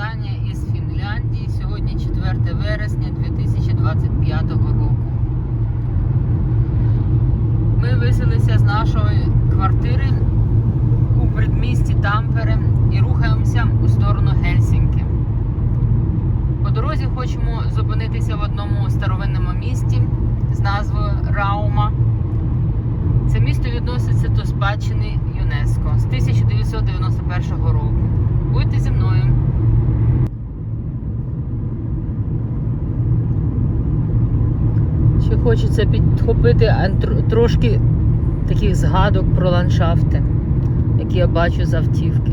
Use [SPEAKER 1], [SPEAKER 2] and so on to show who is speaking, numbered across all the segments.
[SPEAKER 1] вітання із Фінляндії. Сьогодні 4 вересня 2025 року. Ми виселилися з нашої квартири у предмісті Тампере і рухаємося у сторону Гельсінки. По дорозі хочемо зупинитися в одному старовинному місті з назвою Раума. Це місто відноситься до спадщини ЮНЕСКО з 1991 року. Будьте зі мною. Хочеться підхопити трошки таких згадок про ландшафти, які я бачу з автівки.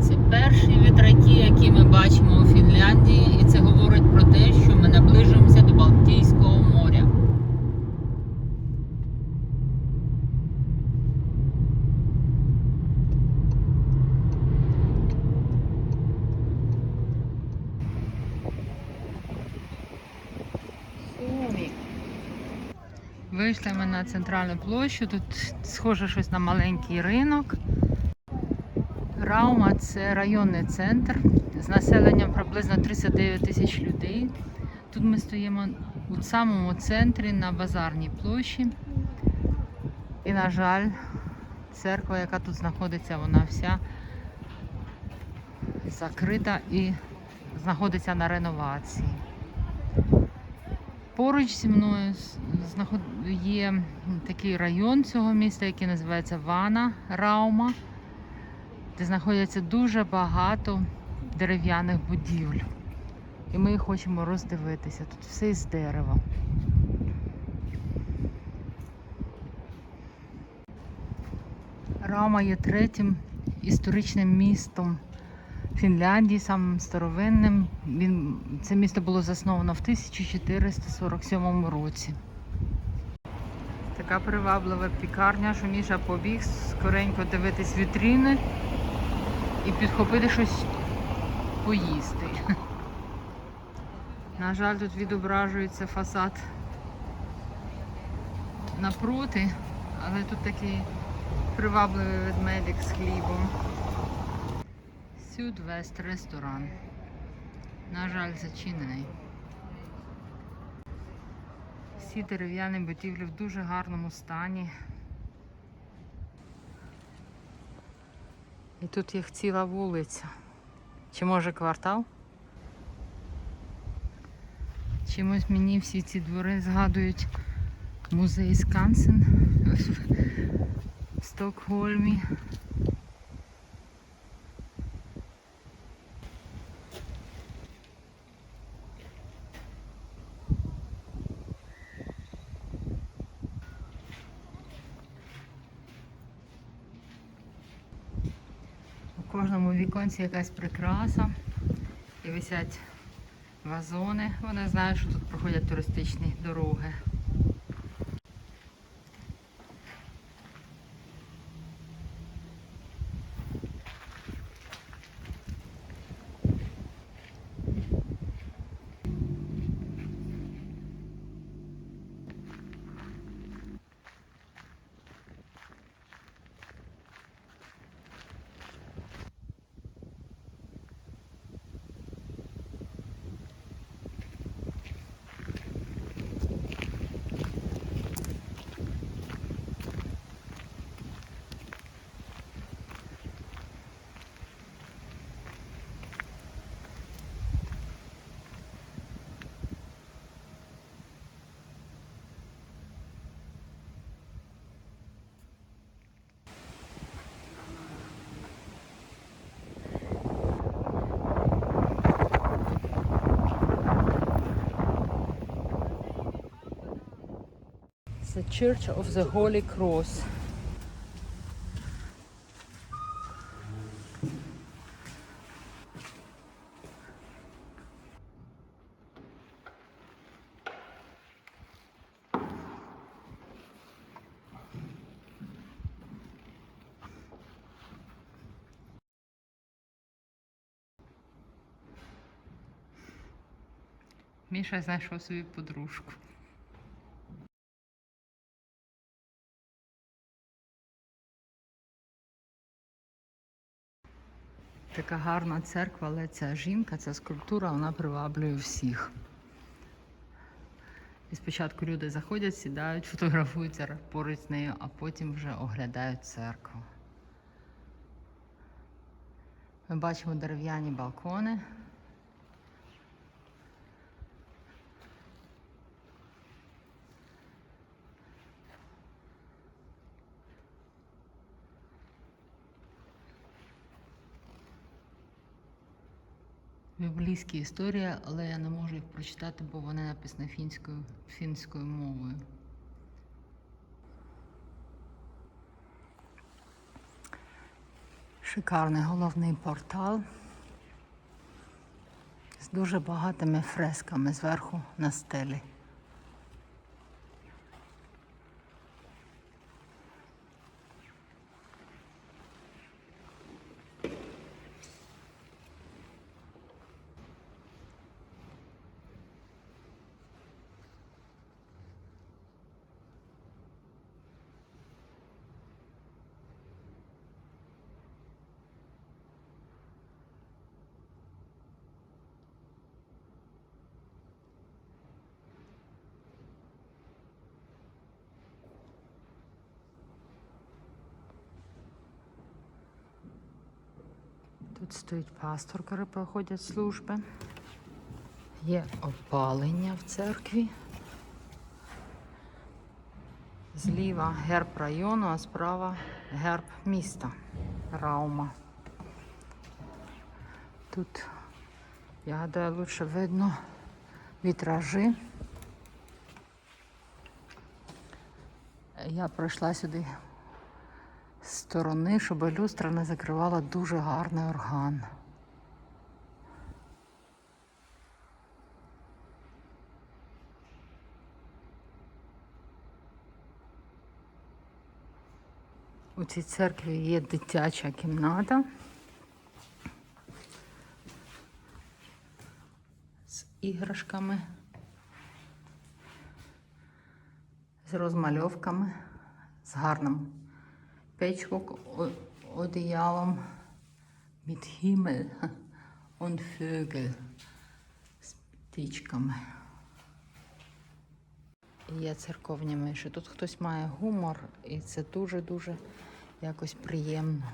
[SPEAKER 1] Це перші вітраки, які ми бачимо у Фінляндії, і це говорить про те, що ми наближуємося до Балтійського моря. Сумі. Вийшли ми на центральну площу. Тут схоже щось на маленький ринок. Раума це районний центр з населенням приблизно 39 тисяч людей. Тут ми стоїмо у самому центрі на базарній площі. І, на жаль, церква, яка тут знаходиться, вона вся закрита і знаходиться на реновації. Поруч зі мною є такий район цього міста, який називається Вана Раума де знаходяться дуже багато дерев'яних будівель. І ми хочемо роздивитися. Тут все із дерева. Раума є третім історичним містом Фінляндії, самим старовинним. Він, це місто було засновано в 1447 році. Така приваблива пікарня, що Міша побіг скоренько дивитись вітріни і підхопити щось поїсти. На жаль, тут відображується фасад напроти, але тут такий привабливий ведмедик з хлібом. Сюдвест ресторан. На жаль, зачинений. Всі дерев'яні будівлі в дуже гарному стані. І тут їх ціла вулиця. Чи може квартал? Чимось мені всі ці двори згадують музей Скансен в Стокгольмі. У кожному віконці якась прикраса і висять вазони. Вони знають, що тут проходять туристичні дороги. The Church of the Holy Cross. Міша знайшов свою подружку. Така гарна церква, але ця жінка, ця скульптура, вона приваблює всіх. І спочатку люди заходять, сідають, фотографуються поруч з нею, а потім вже оглядають церкву. Ми бачимо дерев'яні балкони. Біблійські історії, але я не можу їх прочитати, бо вони написані фінською, фінською мовою. Шикарний головний портал з дуже багатими фресками зверху на стелі. Тут стоїть пастор, коли проходять служби. Є опалення в церкві. Зліва герб району, а справа герб міста Раума. Тут, я гадаю, лучше видно вітражі. Я пройшла сюди сторони, щоб люстра не закривала дуже гарний орган. У цій церкві є дитяча кімната. З іграшками, з розмальовками, з гарним печвок одеялом від Himmel und Vögel з птичками. Є церковні миші. Тут хтось має гумор, і це дуже-дуже якось приємно.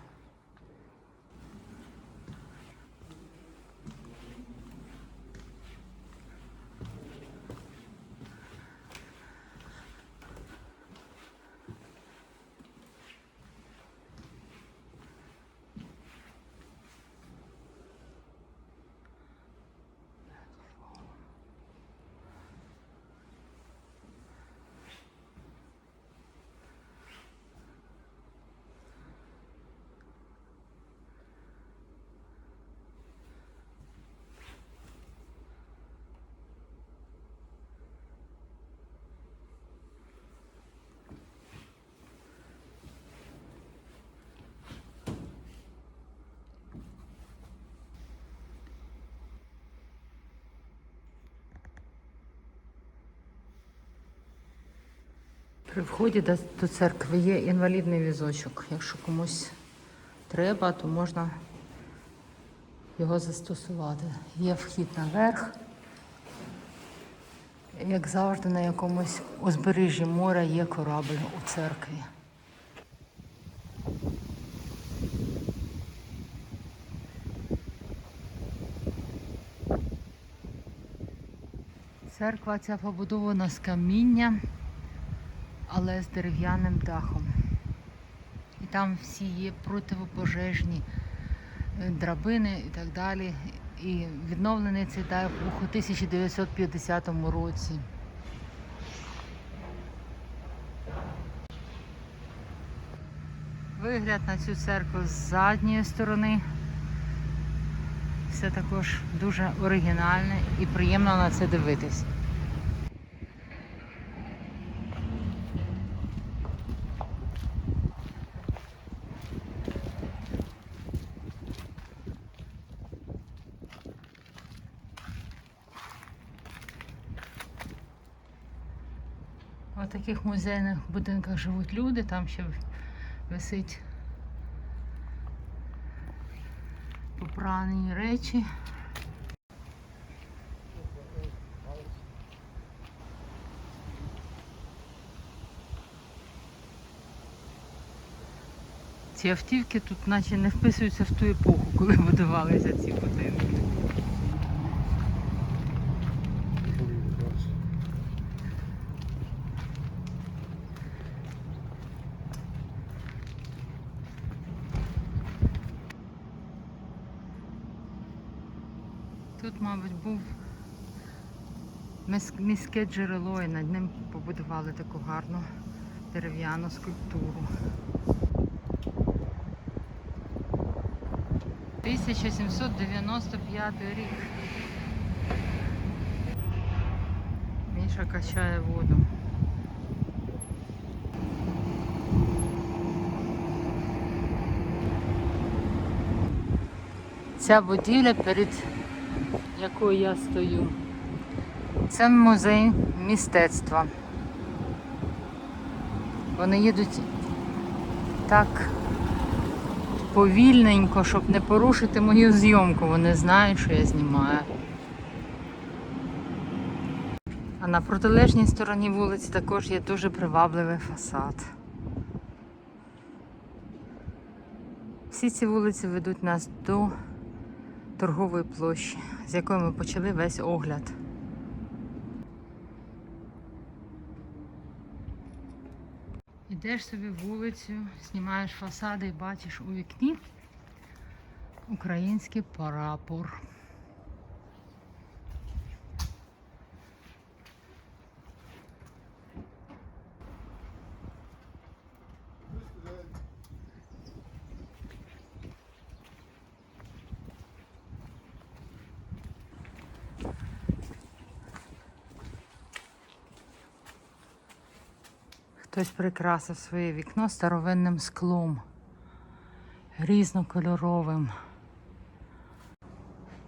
[SPEAKER 1] При вході до, церкви є інвалідний візочок. Якщо комусь треба, то можна його застосувати. Є вхід наверх. Як завжди, на якомусь узбережжі моря є корабль у церкві. Церква ця побудована з каміння, але з дерев'яним дахом. І там всі є противопожежні е, драбини і так далі. І відновлений цей дах у 1950 році. Вигляд на цю церкву з задньої сторони. Все також дуже оригінальне і приємно на це дивитись. Таких музейних будинках живуть люди, там ще висить попрані речі. Ці автівки тут наче не вписуються в ту епоху, коли будувалися ці будинки. Тут, мабуть, був міське джерело і над ним побудували таку гарну дерев'яну скульптуру. 1795 рік. Міша качає воду. Ця будівля, перед якою я стою, це музей мистецтва. Вони їдуть так повільненько, щоб не порушити мою зйомку. Вони знають, що я знімаю. А на протилежній стороні вулиці також є дуже привабливий фасад. Всі ці вулиці ведуть нас до торгової площі, з якої ми почали весь огляд. Йдеш собі вулицю, знімаєш фасади і бачиш у вікні український прапор. Хтось прикрасив своє вікно старовинним склом, різнокольоровим.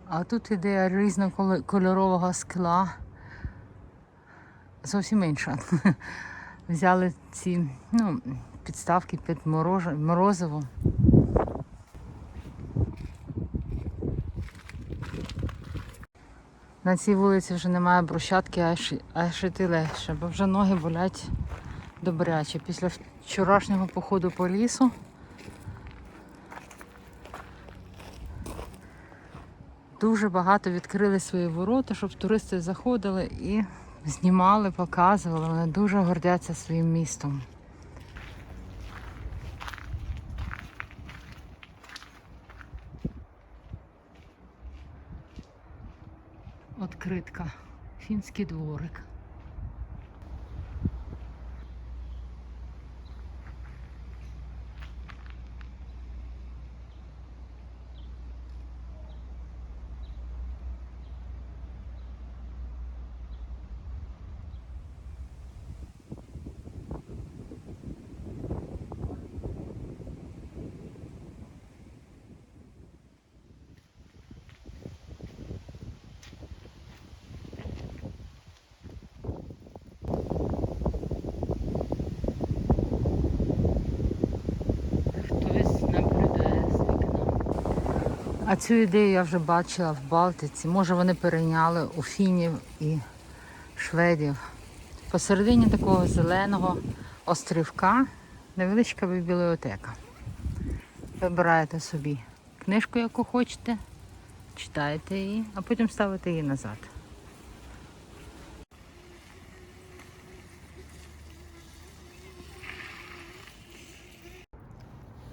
[SPEAKER 1] А тут ідея різнокольорового скла зовсім інша. Взяли ці ну, підставки під морозиво. На цій вулиці вже немає брусчатки, а ш- а шити легше, бо вже ноги болять добряче. Після вчорашнього походу по лісу. Дуже багато відкрили свої ворота, щоб туристи заходили і знімали, показували. Вони дуже гордяться своїм містом. Откритка. Фінський дворик. Хтось наблюдає з вікна. А цю ідею я вже бачила в Балтиці. Може вони перейняли у фінів і шведів. Посередині такого зеленого острівка невеличка бібліотека. Вибираєте собі книжку, яку хочете, читаєте її, а потім ставите її назад.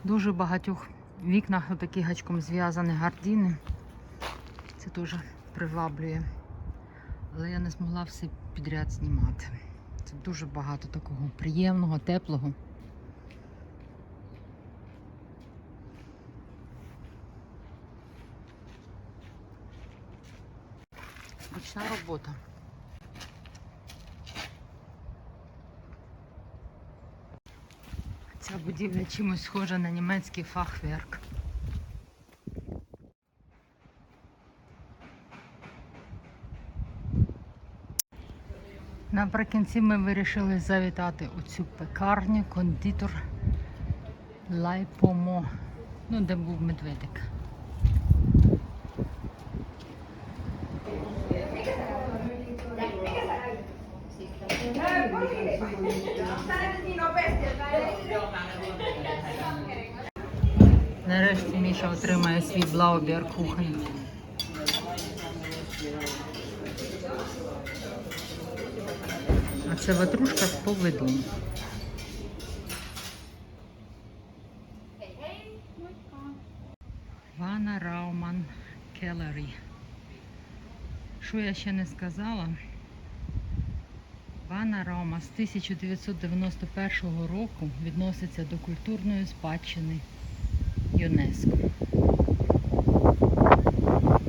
[SPEAKER 1] Дуже багатьох вікнах такі гачком зв'язані гардіни. Це дуже приваблює. Але я не змогла все підряд знімати. Це дуже багато такого приємного, теплого. Ручна робота. Ця будівля чимось схожа на німецький фахверк. Наприкінці ми вирішили завітати у цю пекарню, кондитор Лайпомо, ну де був медведик. Нарешті Міша отримає свій блаубер кухонь. А це ватрушка з повидлом. Вана Рауман Келлері. Що я ще не сказала? Вана Раума з 1991 року відноситься до культурної спадщини ЮНЕСКО.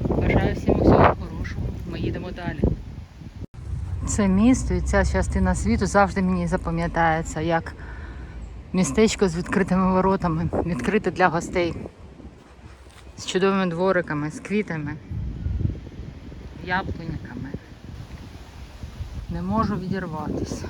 [SPEAKER 1] Бажаю всім усього хорошого. Ми їдемо далі. Це місто і ця частина світу завжди мені запам'ятається як містечко з відкритими воротами, відкрите для гостей, з чудовими двориками, з квітами, яблуньками. Не можу відірватися.